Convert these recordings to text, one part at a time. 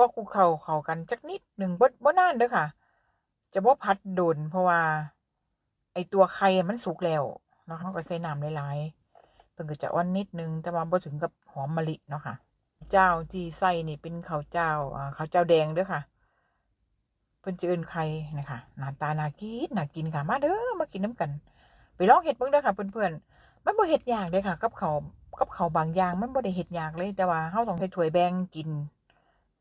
พอคลุกเข้าเข้ากันจักนิดหนึ่งบ่บ่นานเด้อค่ะ จะบ่ผัดโดนเพราะว่า ไอตัวไข่มันสุกแล้วเนาะเราก็ใส่น้ำหลายๆเพิ่นก็จะอ่อนนิดนึงแต่ว่าบ่ถึงกับหอมมะลิเนาะค่ะ เจ้าที่ใส่นี่เป็นข้าวเจ้าอ่าข้าวเจ้าแดงเด้อค่ะเพิ่นจะเอิ้นไข่นะคะหน้าตาน่ากินน่ากินค่ะมาเด้อมากินน้ำกัน ไปลองเฮ็ดเบิ่งเด้อค่ะเพื่อนๆมันบ่เฮ็ดยากเด้อค่ะ กับเขากับเขาบางอย่างมันบ่ได้เฮ็ดยากเลยแต่ว่าเฮาต้องใส่ถ้วยแบ่งกิน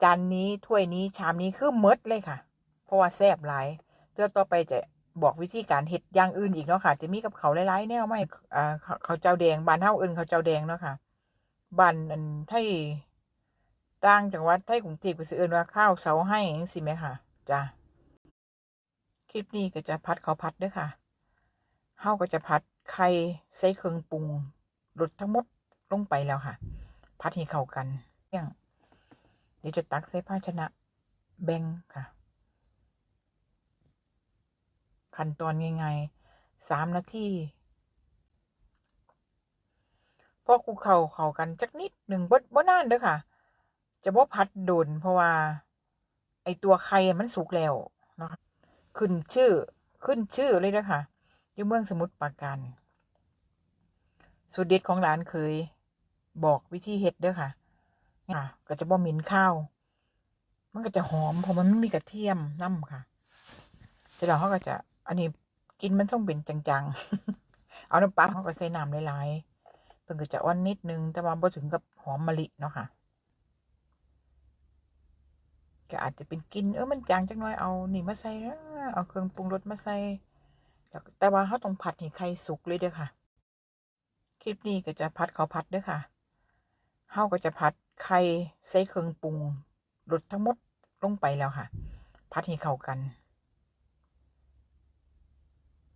จานนี้ถ้วยนี้ชามนี้คือมดเลยค่ะ เพราะว่าแซ่บหลายเดี๋ยวต่อไปจะบอกวิธีการเฮ็ดอย่างอื่นอีกเนาะค่ะ จะมีกับเขาหลายๆแนวไม่อ่าข้าวข้าเจ้าแดงบานเฮาอิ้นเขาเจ้าแดงเนาะค่ะบานอันไทยต่างจังหวัดไทยกรุงเทพก็สิเอิ้นว่าข้าวเสาให้จังซี่แหมค่ะจ้ะคลิปนี้ก็จะพัดเขาวผัดเด้อค่ะเฮาก็จะผัดไข่ใส่เครื่องปรุงรสทั้งหมดลงไปแล้วค่ะผัดให้เข้ากันอย่าง เดี๋ยวจะตักใส่ภาชนะ แบ่งค่ะ ขั้นตอนง่ายๆสามนาทีพอคลุกเข้าเข้ากันจักนิดหนึ่งบ่บ่นานเด้อค่ะ จะบ่ผัดโดนเพราะว่า ไอตัวไข่มันสุกแล้วนะคะขึ้นชื่อขึ้นชื่อเลยเด้อค่ะอยู่เมืองสมุทรปราการสูตรเด็ดของร้านเคย บอกวิธีเฮ็ดเด้อค่ะ ค่ะก็จะบ่เหม็นข้าว มันก็จะหอมเพราะมันไม่มีกระเทียมน้ำค่ะ เสร็จแล้วเขาก็จะ อันนี้กินมันต้องเป็นจังๆ เอาน้ำปลาเขาก็ใส่น้ำหลายๆเพิ่นก็จะอ่อนนิดนึง แต่ว่าบ่ถึงกับหอมมะลิเนาะค่ะก็อาจจะเป็นกินเออมันจางจังน้อยเอานี่มาใส่เอาเครื่องปรุงรสมาใส่แต่ว่าเขาต้องผัดให้ไข่สุกเลยเด้อค่ะ คลิปนี้ก็จะผัดเขาผัดเด้อค่ะ เฮาก็จะผัดไข่ใส่เครื่องปรุงรสทั้งหมดลงไปแล้วค่ะ ผัดให้เข้ากัน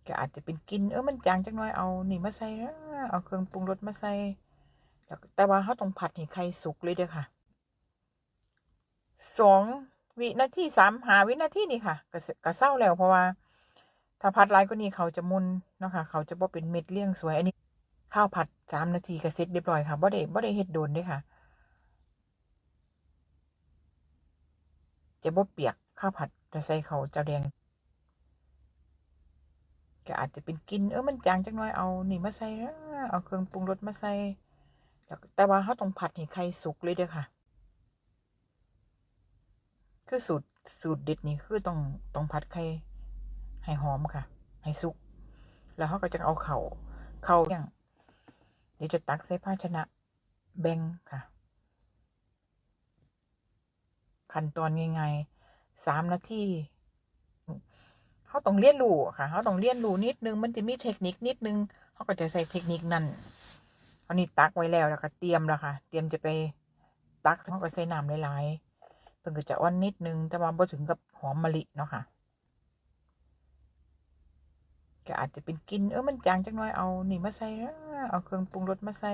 ก็อาจจะเป็นกินเออมันจางจังน้อยเอานี่มาใส่นะเอาเครื่องปรุงรสมาใส่แต่ว่าเฮาต้องผัดให้ไข่สุกเลยเด้อค่ะสองวินาทีสามหาวินาทีนี่ค่ะก็เสก็เศร้าแล้วเพราะว่า ถ้าผัดหลายกว่านี้เขาจะมุนเนาะค่ะ เขาจะบ่เป็นเม็ดเลี่ยงสวยอันนี้ ข้าวผัดสามนาทีก็เสร็จเรียบร้อยค่ะบ่ได้บ่ได้เฮ็ดโดนด้วยค่ะ จะบ่เปียกข้าวผัดจะใส่เขาเจ้าแดงก็อาจจะเป็นกินเออมันจางจังน้อยเอานี่มาใส่เอาเครื่องปรุงรสมาใส่แต่ว่าเขาต้องผัดให้ไข่สุกเลยเด้อค่ะ คือสูตรสูตรเด็ดนี่คือต้องต้องผัดไข่ให้หอมค่ะ ให้สุก แล้วเขาก็จะเอาเข่าเข่าอย่าง เดี๋ยวจะตักใส่ภาชนะแบ่งค่ะ ขั้นตอนง่ายๆสามนาทีเขาต้องเรียนรู้ค่ะเขาต้องเรียนรู้นิดนึง มันจะมีเทคนิคนิดนึงเขาก็จะใส่เทคนิคนั้นเอานี่ตักไว้แล้วแล้วก็เตรียมแล้วค่ะ เตรียมจะไปตักเขาก็ใส่น้ำหลายๆเพิ่นก็จะอ่อนนิดนึง แต่ว่าบ่ถึงกับหอมมะลิเนาะค่ะก็อาจจะเป็นกินเออมันจางจังน้อยเอานี่มาใส่นะ เอาเครื่องปรุงรสมาใส่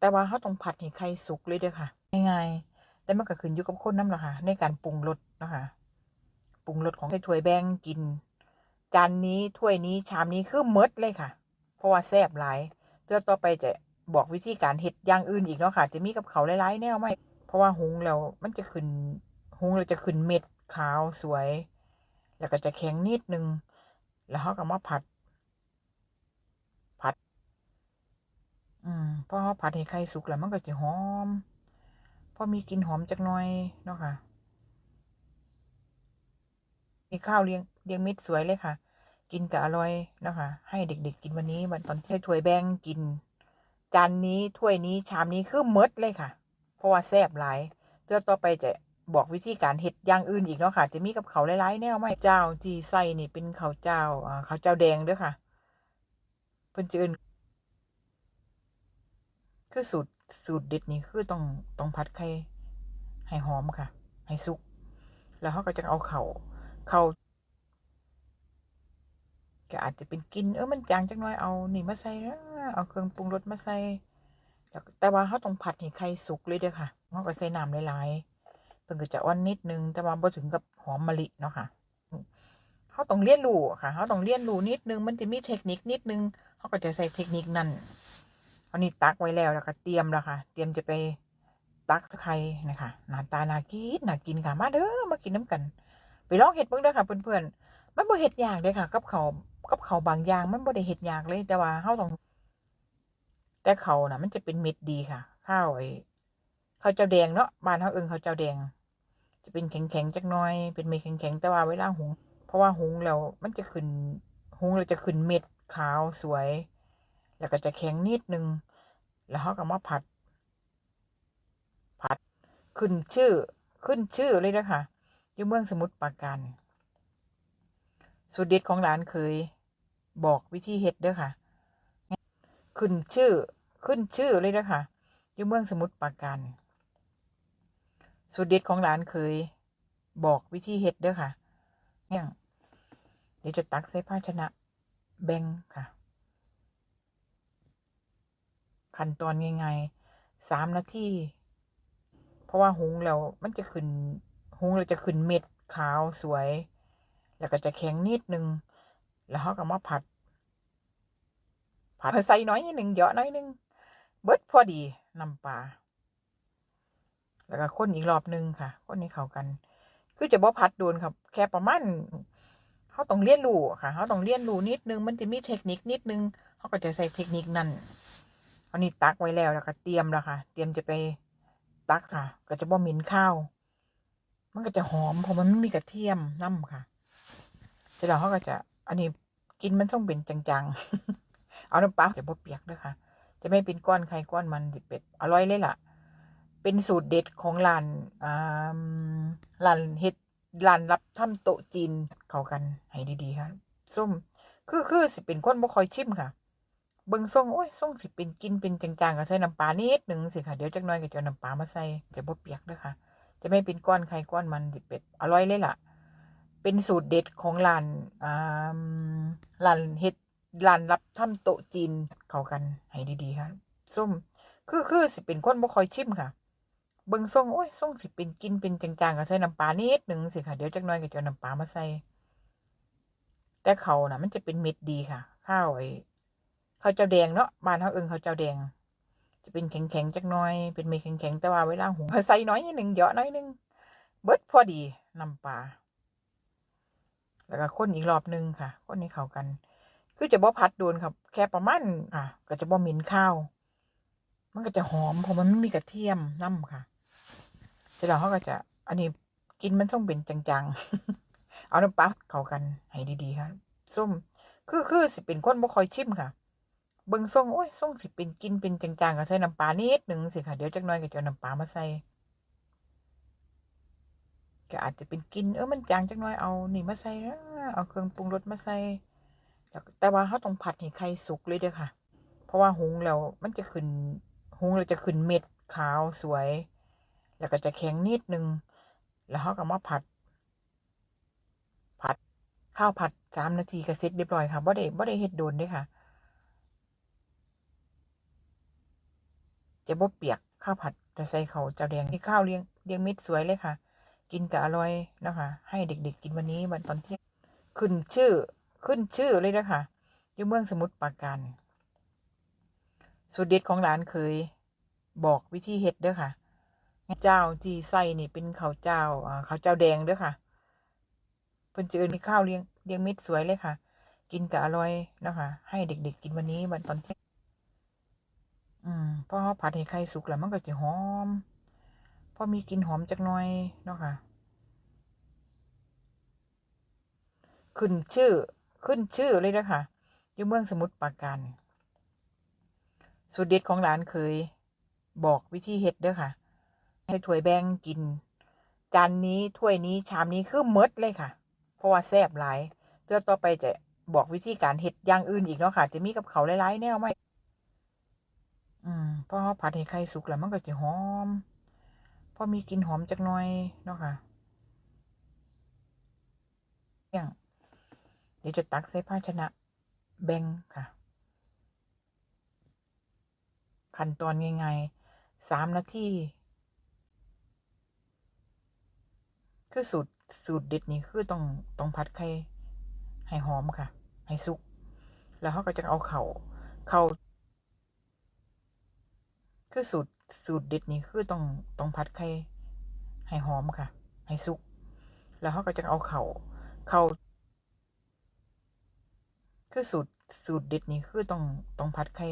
แต่ว่าเขาต้องผัดให้ไข่สุกเลยเด้อค่ะง่ายๆแต่มันก็ขึ้นอยู่กับคนน้ำละค่ะ ในการปรุงรสนะคะปรุงรสของใส่ถ้วยแบ่งกิน จานนี้ถ้วยนี้ชามนี้คือหมดเลยค่ะ เพราะว่าแซ่บหลายเดี๋ยวต่อไปจะบอกวิธีการเฮ็ดอย่างอื่นอีกเนาะค่ะ จะมีกับเขาวหลายๆแนวไหมเพราะว่าหุงแล้วมันจะขึ้นหุงแล้วจะขึ้นเม็ดขาวสวย แล้วก็จะแข็งนิดนึง แล้วเขาก็มาผัด อืมพอผัดให้ไข่สุกแล้วมันก็จะหอม พอมีกลิ่นหอมจักหน่อยเนาะค่ะนี่ข้าวเลี้ยงเลี้ยงมิตรสวยเลยค่ะ กินก็อร่อยเนาะค่ะ ให้เด็ก ๆ กินวันนี้วันตอนที่ถ้วยแบ่งกิน จานนี้ถ้วยนี้ชามนี้คือมดเลยค่ะ เพราะว่าแซ่บหลายเดี๋ยวต่อไปจะบอกวิธีการเฮ็ดอย่างอื่นอีกเนาะค่ะ จะมีกับเขาหลายๆแนวไหมเจ้าที่ใส่นี่เป็นเขาเจ้าอ่าข้าเจ้าแดงด้อค่ะ เพิ่นจะเอิน คือสูตรสูตรเด็ดนี่คือต้องต้องผัดไข่ให้หอมค่ะ ให้สุก แล้วเขาก็จะเอาเข่าเข่าก็อาจจะเป็นกินเออมันจางจังน้อยเอานี่มาใส่เอาเครื่องปรุงรสมาใส่แต่ว่าเขาต้องผัดให้ไข่สุกเลยเด้อค่ะเขาก็ใส่น้ำหลายๆเพิ่นก็จะอ่อนนิดนึงแต่ว่าบ่ถึงกับหอมมะลิเนาะค่ะเขาต้องเรียนรู้ค่ะเขาต้องเรียนรู้นิดนึงมันจะมีเทคนิคนิดนึงเขาก็จะใส่เทคนิคนั้น เอานี่ตักไว้แล้วแล้วก็เตรียมแล้วค่ะ เตรียมจะไปตักไข่นะคะหน้าตาน่ากินน่ากินค่ะมาเด้อมากินน้ำกัน ไปลองเห็ดเบิ่งเด้อค่ะเพื่อนๆมันบ่เห็ดยากเลยค่ะกับเขากับเขาบางอย่างมันบ่ได้เห็ดยากเลย แต่ว่าเฮาต้อง แต่เขาน่ะ มันจะเป็นเม็ดดีค่ะ ข้าวไอ้ข้าวเจ้าแดงเนาะบ้านเฮาเอิ้นข้าวเจ้าแดง จะเป็นแข็งๆจักหน่อย เป็นเม็ดแข็งๆแต่ว่าเวลาหุงเพราะว่าหุงแล้วมันจะขึ้นหุงแล้วจะขึ้นเม็ดขาวสวย แล้วก็จะแข็งนิดนึง แล้วเขาก็มาผัด ผัด ขึ้นชื่อ ขึ้นชื่อเลยนะคะอยู่เมืองสมุทรปราการสูตรเด็ดของร้านเคย บอกวิธีเฮ็ดเด้อค่ะ ขึ้นชื่อ ขึ้นชื่อเลยนะคะอยู่เมืองสมุทรปราการสูตรเด็ดของร้านเคย บอกวิธีเฮ็ดเด้อค่ะ เนี่ยเดี๋ยวจะตักใส่ภาชนะ แบ่งค่ะ ขั้นตอนง่ายๆสามนาทีเพราะว่าหุงแล้วมันจะขึ้นหุงแล้วจะขึ้นเม็ดขาวสวย แล้วก็จะแข็งนิดนึง แล้วเขาก็มาผัด ผัดใส่น้อยนิดนึงเยอะน้อยนึงเบิดพอดีน้ำปลาแล้วก็คนอีกรอบนึงค่ะคนให้เข้ากัน คือจะบ่ผัดโดนครับ แค่ประมาณเขาต้องเรียนรู้ค่ะเขาต้องเรียนรู้นิดนึง มันจะมีเทคนิคนิดนึงเขาก็จะใส่เทคนิคนั้น อันนี้ตักไว้แล้วแล้วก็เตรียมแล้วค่ะ เตรียมจะไปตักค่ะ ก็จะบ่เหม็นข้าว มันก็จะหอมเพราะมันมีกระเทียมน้ำค่ะ เสร็จแล้วเขาก็จะ อันนี้กินมันต้องเป็นจังๆ เอาน้ำปลาจะบ่เปียกด้วยค่ะ จะไม่เป็นก้อนไข่ก้อนมันสิเป็ดอร่อยเลยล่ะ เป็นสูตรเด็ดของร้านอ่าร้านเฮ็ดร้านรับทำโต๊ะจีนเข้ากันให้ดีๆค่ะส้มคือคือสิเป็นคนบ่คอยชิมค่ะ เบิ่งส่งโอ้ยส่งสิเป็นกินเป็นจางๆก็ใส่น้ำปลานิดหนึ่งสิค่ะ เดี๋ยวจักหน่อยก็จะเอาน้ำปลามาใส่จะบ่เปียกด้อค่ะ จะไม่เป็นก้อนไข่ก้อนมันสิเป็ดอร่อยเลยล่ะ เป็นสูตรเด็ดของร้านอ่าร้านเฮ็ดร้านรับทำโต๊ะจีนเข้ากันให้ดีๆค่ะส้มคือคือสิเป็นคนบ่ค่อยชิมค่ะ เบิ่งส่งโอ้ยส่งสิเป็นกินเป็นจางๆก็ใส่น้ำปลานิดหนึ่งสิค่ะ เดี๋ยวจักหน่อยก็จะเอาน้ำปลามาใส่แต่เขาน่ะ มันจะเป็นเม็ดดีค่ะ ข้าวไอ้ ข้าวเจ้าแดงเนาะบ้านเฮาเอิ้นข้าวเจ้าแดง จะเป็นแข็งๆจักน่อย เป็นเม็ดแข็งๆแต่ว่าเวลาหุงใส่น้อยนิดนึงเยอะน้อยนึงเบิดพอดีน้ำปลาแล้วก็คนอีกรอบนึงค่ะ คนให้เข้ากัน คือจะบ่ผัดโดนครับ แค่ประมาณอะ ก็จะบ่เหม็นข้าว มันก็จะหอมเพราะมันไม่มีกระเทียมน้ำค่ะ เสร็จแล้วเขาก็จะ อันนี้กินมันต้องเป็นจังๆ เอาน้ำปลาเข้ากันให้ดีๆค่ะส้มคือคือสิเป็นคนบ่คอยชิมค่ะ เบิ่งส่งโอ้ยส่งสิเป็นกินเป็นจางๆก็ใส่น้ำปลานิดหนึ่งสิค่ะ เดี๋ยวจักหน่อยก็จะน้ำปลามาใส่ก็อาจจะเป็นกินเออมันจางจักหน่อยเอานี่มาใส่นะเอาเครื่องปรุงรสมาใส่แต่ว่าเขาต้องผัดให้ไข่สุกเลยเด้อค่ะ เพราะว่าหุงแล้วมันจะขึ้นหุงแล้วจะขึ้นเม็ดขาวสวย แล้วก็จะแข็งนิดนึง แล้วเขาก็มาผัด ผัดข้าวผัดสามนาทีก็เสร็จเรียบร้อยค่ะบ่ได้บ่ได้เฮ็ดโดนด้วยค่ะ จะบ่เปียกข้าวผัดจะใส่เขาเจ้าแดงที่ข้าวเลี้ยงเลี้ยงเม็ดสวยเลยค่ะ กินก็อร่อยนะคะ ให้เด็ก ๆ กินวันนี้วันตอนเที่ยงขึ้นชื่อขึ้นชื่อเลยนะคะอยู่เมืองสมุทรปราการสูตรเด็ดของร้านเคยบอกวิธีเฮ็ดเด้อค่ะ เจ้าที่ใส่นี่เป็นข้าวเจ้าข้าวเจ้าแดงเด้อค่ะเพิ่นจะเอิ้นข้าวเลี้ยงเลี้ยงเม็ดสวยเลยค่ะ กินก็อร่อยนะคะ ให้เด็ก ๆ กินวันนี้วันตอนเที่ยง อืมพอผัดให้ไข่สุกแล้วมันก็จะหอม พอมีกลิ่นหอมจักหน่อยเนาะค่ะ ขึ้นชื่อ ขึ้นชื่อเลยเด้อค่ะอยู่เมืองสมุทรปราการสูตรเด็ดของร้านเคย บอกวิธีเฮ็ดเด้อค่ะ ให้ถ้วยแบ่งกิน จานนี้ถ้วยนี้ชามนี้คือหมดเลยค่ะ เพราะว่าแซ่บหลายเดี๋ยวต่อไปจะบอกวิธีการเฮ็ดอย่างอื่นอีกเนาะค่ะ จะมีกับเขาหลายๆแนวไหมอืม พอผัดให้ไข่สุกแล้วมันก็จะหอม พอมีกลิ่นหอมจักหน่อยเนาะค่ะอย่างเดี๋ยวจะตักใส่ภาชนะแบ่งค่ะ ขั้นตอนง่ายๆสามนาทีคือสูตรสูตรเด็ดนี่คือต้องต้องผัดไข่ให้หอมค่ะ ให้สุก แล้วเขาก็จะเอาเข่าเข่า คือสูตรสูตรเด็ดนี่คือต้องต้องผัดไข่ให้หอมค่ะ ให้สุก แล้วเขาก็จะเอาเข่าเข่าคือสูตรสูตรเด็ดนี่คือต้องต้องผัดไข่